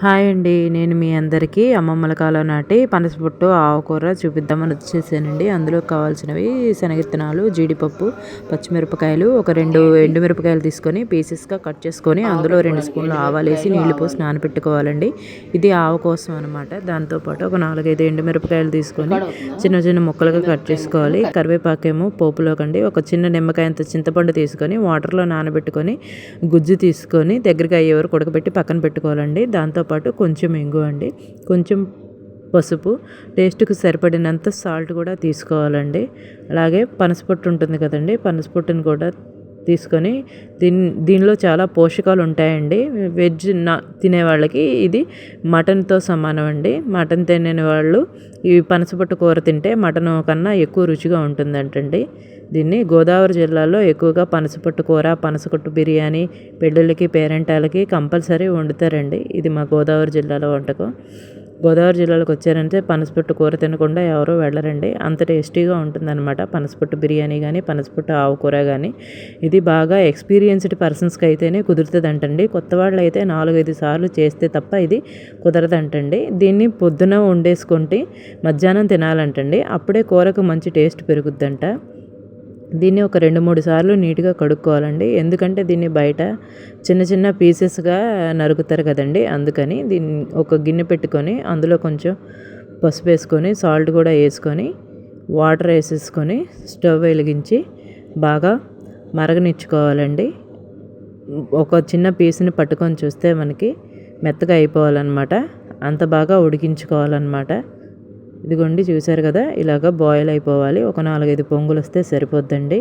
Hi అండి నేను మీ అందరికీ అమ్మమ్మల కాలం నాటి పనసపొట్టు ఆకుకూర చూపిద్దామని వచ్చేసానండి. అందులో కావాల్సినవి శనగిత్తనాలు జీడిపప్పు పచ్చిమిరపకాయలు ఒక రెండు ఎండుమిరపకాయలు తీసుకొని పీసెస్గా కట్ చేసుకొని అందులో రెండు స్పూన్లు ఆవాలు వేసి నీళ్ళు పోసి నానబెట్టుకోవాలండి ఇది ఆవు కోసం అనమాట దాంతోపాటు ఒక నాలుగైదు ఎండుమిరపకాయలు తీసుకొని చిన్న చిన్న ముక్కలుగా కట్ చేసుకోవాలి. కరివేపాకేమో పోపులోకండి ఒక చిన్న నిమ్మకాయ అంత చింతపండు తీసుకొని వాటర్లో నానబెట్టుకొని గుజ్జు తీసుకొని దగ్గరికి అయ్యే వరకు ఉడకబెట్టి పక్కన పెట్టుకోవాలండి. దాంతో పాటు కొంచెం ఇంగు అండి. కొంచెం పసుపు టేస్ట్కి సరిపడినంత సాల్ట్ కూడా తీసుకోవాలండి. అలాగే పనసపొట్టు ఉంటుంది కదండి పనసపొట్టుని కూడా తీసుకొని దీని దీనిలో చాలా పోషకాలు ఉంటాయండి వెజ్ నా తినే వాళ్ళకి ఇది మటన్తో సమానం అండి మటన్ తినని వాళ్ళు ఈ పనసపొట్టు కూర తింటే మటన్ కన్నా ఎక్కువ రుచిగా ఉంటుందంటండి. దీన్ని గోదావరి జిల్లాలో ఎక్కువగా పనసపొట్టు కూర పనసకొట్టు బిర్యానీ పెళ్ళిళ్ళకి పేరెంటాలకి కంపల్సరీ వండుతారండి. ఇది మా గోదావరి జిల్లాలో వంటకం. గోదావరి జిల్లాలోకి వచ్చారంటే పనసపొట్టు కూర తినకుండా ఎవరూ వెళ్ళరండి. అంత టేస్టీగా ఉంటుందన్నమాట పనసపొట్టు బిర్యానీ కానీ పనసపొట్టు ఆవు కూర కానీ ఇది బాగా ఎక్స్పీరియన్స్డ్ పర్సన్స్కి అయితేనే కుదురుతుందంటండి. కొత్త వాళ్ళు అయితే నాలుగైదు సార్లు చేస్తే తప్ప ఇది కుదరదంటండి. దీన్ని పొద్దున వండేసుకుంటే మధ్యాహ్నం తినాలంటండి. అప్పుడే కూరకు మంచి టేస్ట్ పెరుగుద్దంట. దీన్ని ఒక రెండు మూడు సార్లు నీట్గా కడుక్కోవాలండి. ఎందుకంటే దీన్ని బయట చిన్న చిన్న పీసెస్గా నరుకుతారు కదండి. అందుకని దీన్ని ఒక గిన్నె పెట్టుకొని అందులో కొంచెం పసుపు వేసుకొని సాల్ట్ కూడా వేసుకొని వాటర్ వేసేసుకొని స్టవ్ వెలిగించి బాగా మరగనిచ్చుకోవాలండి. ఒక చిన్న పీస్ని పట్టుకొని చూస్తే మనకి మెత్తగా అయిపోవాలన్నమాట. అంత బాగా ఉడికించుకోవాలన్నమాట. ఇదిగోండి చూసారు కదా? ఇలాగ బాయిల్ అయిపోవాలి. ఒక నాలుగైదు పొంగులు వస్తే సరిపోద్దండి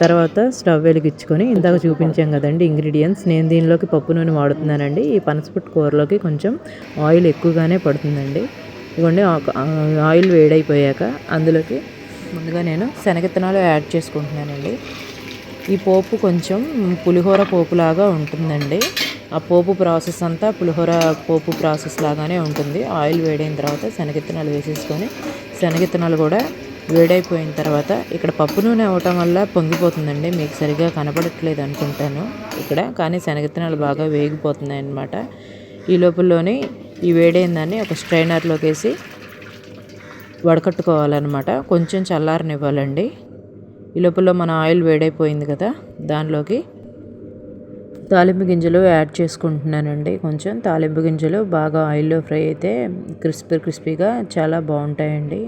తర్వాత స్టవ్ వెలిగించుకొని ఇందాక చూపించాం కదండి ఇంగ్రీడియంట్స్. నేను దీనిలోకి పప్పు నూనె వాడుతున్నానండి. ఈ పనసపుట్టు కూరలోకి కొంచెం ఆయిల్ ఎక్కువగానే పడుతుందండి. ఇదిగోండి ఆయిల్ వేడైపోయాక అందులోకి ముందుగా నేను శనగిత్తనాలు యాడ్ చేసుకుంటున్నానండి. ఈ పోపు కొంచెం పులిహోర పోపులాగా ఉంటుందండి. ఆ పోపు ప్రాసెస్ అంతా పులిహోర పోపు ప్రాసెస్ లాగానే ఉంటుంది. ఆయిల్ వేడైన తర్వాత శనగిత్తనాలు వేసేసుకొని శనగిత్తనాలు కూడా వేడైపోయిన తర్వాత ఇక్కడ పప్పు నూనె అవ్వటం వల్ల పొంగిపోతుందండి. మీకు సరిగా కనపడట్లేదు అనుకుంటాను ఇక్కడ కానీ శనగిత్తనాలు బాగా వేగిపోతున్నాయి అన్నమాట. ఈ లోపలలోనే ఈ వేడైన దాన్ని ఒక స్ట్రైనర్లోకి వేసి వడకట్టుకోవాలన్నమాట. కొంచెం చల్లారనివ్వాలండి. ఈ లోపల మన ఆయిల్ వేడైపోయింది కదా దానిలోకి తాలింపు గింజలు యాడ్ చేసుకుంటున్నానండి. కొంచెం తాలింపు గింజలు బాగా ఆయిల్లో ఫ్రై అయితే క్రిస్పీ క్రిస్పీగా చాలా బాగుంటాయండి.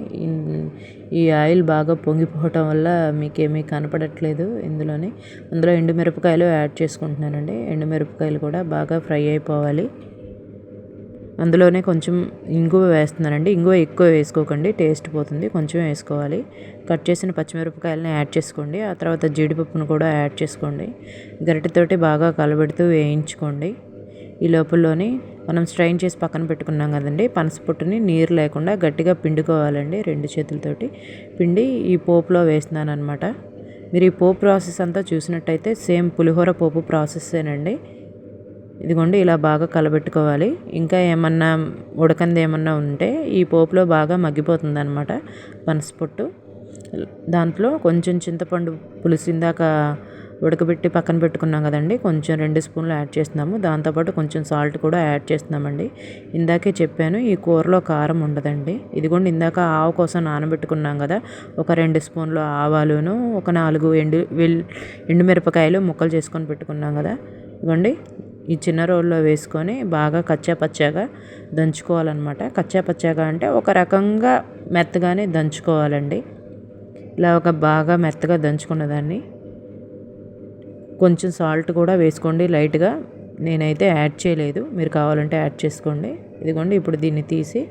ఈ ఆయిల్ బాగా పొంగిపోవటం వల్ల మీకేమీ కనపడట్లేదు ఇందులోని. అందులో ఎండుమిరపకాయలు యాడ్ చేసుకుంటున్నానండి. ఎండుమిరపకాయలు కూడా బాగా ఫ్రై అయిపోవాలి. అందులోనే కొంచెం ఇంగువ వేస్తున్నానండి. ఇంగువ ఎక్కువ వేసుకోకండి. టేస్ట్ పోతుంది. కొంచెం వేసుకోవాలి. కట్ చేసిన పచ్చిమిరపకాయలని యాడ్ చేసుకోండి. ఆ తర్వాత జీడిపప్పును కూడా యాడ్ చేసుకోండి. గరిటెతోటి బాగా కలబెడుతూ వేయించుకోండి. ఈ లోపలలోని మనం స్ట్రైన్ చేసి పక్కన పెట్టుకున్నాం కదండి. పనసపొట్టుని నీరు లేకుండా గట్టిగా పిండుకోవాలండి రెండు చేతులతోటి. పిండి ఈ పోపులో వేస్తున్నాను అనమాట మీరు ఈ పోపు ప్రాసెస్ అంతా చూసినట్టయితే సేమ్ పులిహోర పోపు ప్రాసెస్సేనండి ఇదిగోండి ఇలా బాగా కలబెట్టుకోవాలి. ఇంకా ఏమన్నా ఉడకంది ఏమన్నా ఉంటే ఈ పోపులో బాగా మగ్గిపోతుంది అనమాట పనసపొట్టు. దాంట్లో కొంచెం చింతపండు పులుసు ఇందాక ఉడకబెట్టి పక్కన పెట్టుకున్నాం కదండి కొంచెం రెండు స్పూన్లు యాడ్ చేస్తున్నాము. దాంతోపాటు కొంచెం సాల్ట్ కూడా యాడ్ చేస్తున్నామండి. ఇందాకే చెప్పాను ఈ కూరలో కారం ఉండదండి. ఇదిగోండి ఇందాక ఆవు కోసం నానబెట్టుకున్నాం కదా ఒక రెండు స్పూన్లు ఆవాలును ఒక నాలుగు ఎండు వెల్ ఎండుమిరపకాయలు ముక్కలు చేసుకొని పెట్టుకున్నాం కదా. ఇదిగోండి ఈ చిన్న రోల్లో వేసుకొని బాగా కచ్చా పచ్చాగా దంచుకోవాలన్నమాట. కచ్చా పచ్చాగా అంటే ఒక రకంగా మెత్తగానే దంచుకోవాలండి. ఇలా ఒక బాగా మెత్తగా దంచుకున్న దాన్ని కొంచెం సాల్ట్ కూడా వేసుకోండి లైట్గా. నేనైతే యాడ్ చేయలేదు. మీరు కావాలంటే యాడ్ చేసుకోండి. ఇదిగోండి ఇప్పుడు దీన్ని తీసి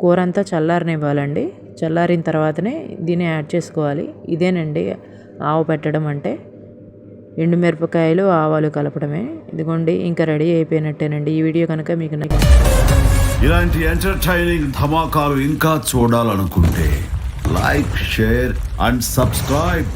కూర అంతా చల్లారనివ్వాలండి. చల్లారిన తర్వాతనే దీన్ని యాడ్ చేసుకోవాలి. ఇదేనండి ఆవు పెట్టడం అంటే. ఎండుమిరపకాయలు ఆవాలు కలపడమే. ఇదిగోండి ఇంకా రెడీ అయిపోయినట్టేనండి. ఈ వీడియో కనుక మీకు ఇలాంటి ఎంటర్టైనింగ్ ధమాకాలు ఇంకా చూడాలనుకుంటే లైక్ షేర్ అండ్ సబ్స్క్రైబ్.